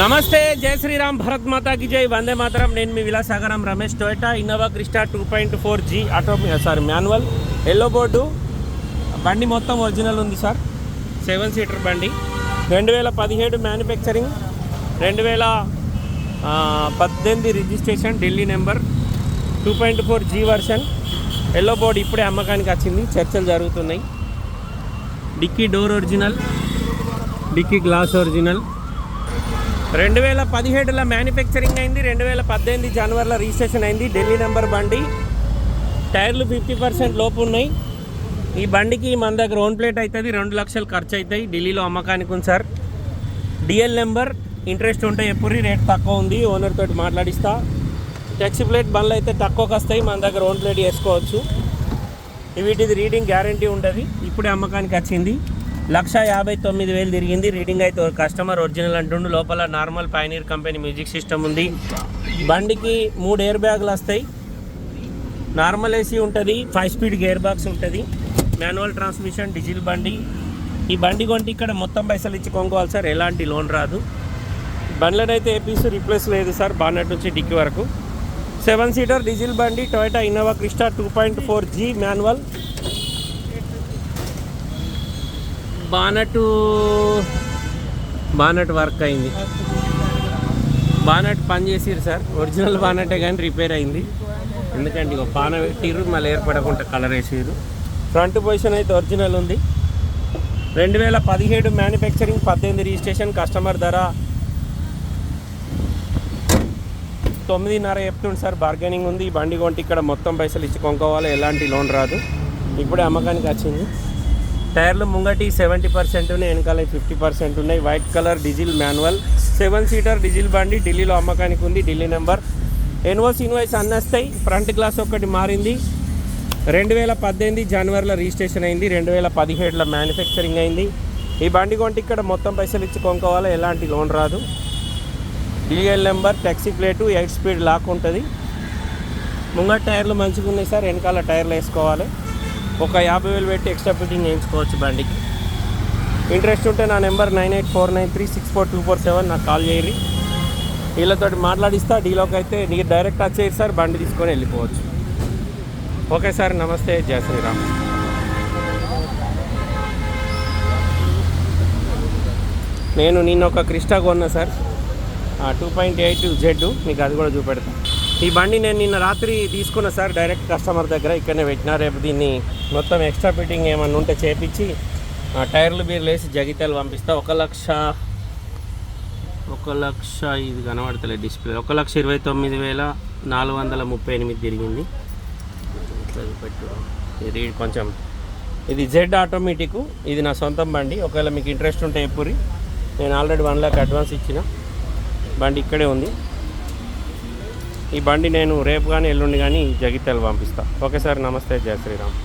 నమస్తే జై శ్రీరామ్ భరత్ మాతాకి జై వందే మాతరం. నేను మీ Vilasagaram Ramesh Toyota Innova Crysta two point four G auto sorry manual. Yellow board. బండి మొత్తం ఒరిజినల్ ఉంది సార్. సెవెన్ సీటర్ బండి. రెండు వేల పదిహేడు మ్యానుఫ్యాక్చరింగ్. రెండు వేల పద్దెనిమిది registration Delhi number. Two point four G version. Yellow board ఇప్పుడే అమ్మకానికి వచ్చింది. చర్చలు జరుగుతున్నాయి. Dicky door original. Dicky glass original. రెండు వేల పదిహేడులో మ్యానుఫ్యాక్చరింగ్ అయింది రెండు వేల పద్దెనిమిది జనవరిలో రిజిస్ట్రేషన్ అయింది ఢిల్లీ నెంబర్ బండి. టైర్లు ఫిఫ్టీ పర్సెంట్ లోపు ఉన్నాయి. ఈ బండికి మన దగ్గర ఓన్ ప్లేట్ అవుతుంది రెండు లక్షలు ఖర్చు అవుతాయి ఢిల్లీలో అమ్మకానికి ఉంది సార్. డిఎల్ నెంబర్ ఇంట్రెస్ట్ ఉంటే ఎప్పుడు రేట్ తక్కువ ఉంది ఓనర్ తోటి మాట్లాడిస్తా. టెక్స్ ప్లేట్ బండ్లు అయితే తక్కువకి వస్తాయి మన దగ్గర ఓన్ ప్లేట్ వేసుకోవచ్చు. వీటిది రీడింగ్ గ్యారంటీ ఉండదు ఇప్పుడే అమ్మకానికి వచ్చింది. లక్ష యాభై తొమ్మిది వేలు తిరిగింది. రీడింగ్ అయితే ఒక కస్టమర్ ఒరిజినల్ అంటుండు. లోపల normal Pioneer company music system ఉంది. బండికి మూడు ఎయిర్ బ్యాగులు వస్తాయి. నార్మల్ ఏసీ ఉంటుంది. ఫైవ్ స్పీడ్ గేర్ బాక్స్ ఉంటుంది. మాన్యువల్ ట్రాన్స్మిషన్ డీజిల్ బండి. ఈ బండి కొంటే ఇక్కడ మొత్తం పైసలు ఇచ్చి కొనుక్కోవాలి సార్. ఎలాంటి లోన్ రాదు. బండ్లనైతే ఏపీస్ ఏ పీస్ రిప్లేస్ లేదు సార్. బాన్నట్ నుంచి డిక్కి వరకు. సెవెన్ సీటర్ డీజిల్ బండి Toyota Innova Crysta two point four G manual bonnet bonnet work అయింది. బానట్ పని చేసిరు సార్. ఒరిజినల్ బానటే కానీ రిపేర్ అయింది. ఎందుకంటే ఇక పాన పెట్టిర్రు మళ్ళీ ఏర్పడకుండా కలర్ వేసిర్రు. ఫ్రంట్ పొజిషన్ అయితే ఒరిజినల్ ఉంది. రెండు వేల పదిహేడు మ్యానుఫ్యాక్చరింగ్ పద్దెనిమిది రిజిస్ట్రేషన్ కస్టమర్ ధర తొమ్మిదిన్నర చెప్తుండు సార్. బార్గెనింగ్ ఉంది. ఈ బండి కొంటే ఇక్కడ మొత్తం పైసలు ఇచ్చి కొనుక్కోవాలి. ఎలాంటి లోన్ రాదు. ఇప్పుడే అమ్మకానికి వచ్చింది. టైర్లు ముంగటి సెవెంటీ పర్సెంట్ ఉన్నాయి వెనకాల ఫిఫ్టీ పర్సెంట్ ఉన్నాయి. White colour diesel manual seven seater diesel బండి ఢిల్లీలో అమ్మకానికి ఉంది ఢిల్లీ నెంబర్ ఎన్ఓస్ ఇన్వాయిస్ అన్నీ వస్తాయి ఫ్రంట్ గ్లాస్ ఒకటి మారింది. రెండు వేల పద్దెనిమిది జనవరిలో రిజిస్ట్రేషన్ అయింది రెండు వేల పదిహేడులో మ్యానుఫ్యాక్చరింగ్ అయింది. ఈ బండి కొంటే ఇక్కడ మొత్తం పైసలు ఇచ్చి కొనుక్కోవాలి? ఎలాంటి లోన్ రాదు. DL number taxi plate eight speed lock ఉంటుంది. ముంగట టైర్లు మంచిగా ఉన్నాయి సార్ వెనకాల టైర్లు వేసుకోవాలి. ఒక యాభై వేలు పెట్టి ఎక్స్ట్రా ఫిట్టింగ్ చేయించుకోవచ్చు బండికి. ఇంట్రెస్ట్ ఉంటే నా number nine eight four nine three six four two four seven నాకు కాల్ చేయండి. వీళ్ళతో మాట్లాడిస్తా డీలోకి అయితే నీకు డైరెక్ట్ వచ్చేది సార్ బండి తీసుకొని వెళ్ళిపోవచ్చు. ఓకే సార్ నమస్తే జయ శ్రీరామ్. నేను నిన్న ఒక క్రిస్టా కొన్నా sir. Two point eight Z మీకు అది కూడా చూపెడతాను ఈ బండి నేను నిన్న రాత్రి తీసుకున్నా సార్ డైరెక్ట్ కస్టమర్ దగ్గర ఇక్కడనే పెట్టినా. రేపు దీన్ని మొత్తం ఎక్స్ట్రా ఫిట్టింగ్ ఏమన్నా ఉంటే చేపించి ఆ, టైర్లు బీర్లు వేసి జగిత్యాలు పంపిస్తా. ఒక లక్ష ఒక లక్ష ఇది కనబడతలేదు డిస్ప్లే ఒక లక్ష ఇరవై తొమ్మిది వేల నాలుగు వందల ముప్పై ఎనిమిది తిరిగింది. పెట్టు ఇది కొంచెం ఇది జెడ్ ఆటోమేటిక్ ఇది నా సొంతం బండి. ఒకవేళ మీకు ఇంట్రెస్ట్ ఉంటే ఎప్పుడు నేను ఆల్రెడీ వన్ ల్యాక్ అడ్వాన్స్ ఇచ్చిన. బండి ఇక్కడే ఉంది. ఈ బండి నేను రేపు కానీ ఎల్లుండి కానీ జగిత్యాలు పంపిస్తా. ఓకే సార్ నమస్తే జయ శ్రీరామ్.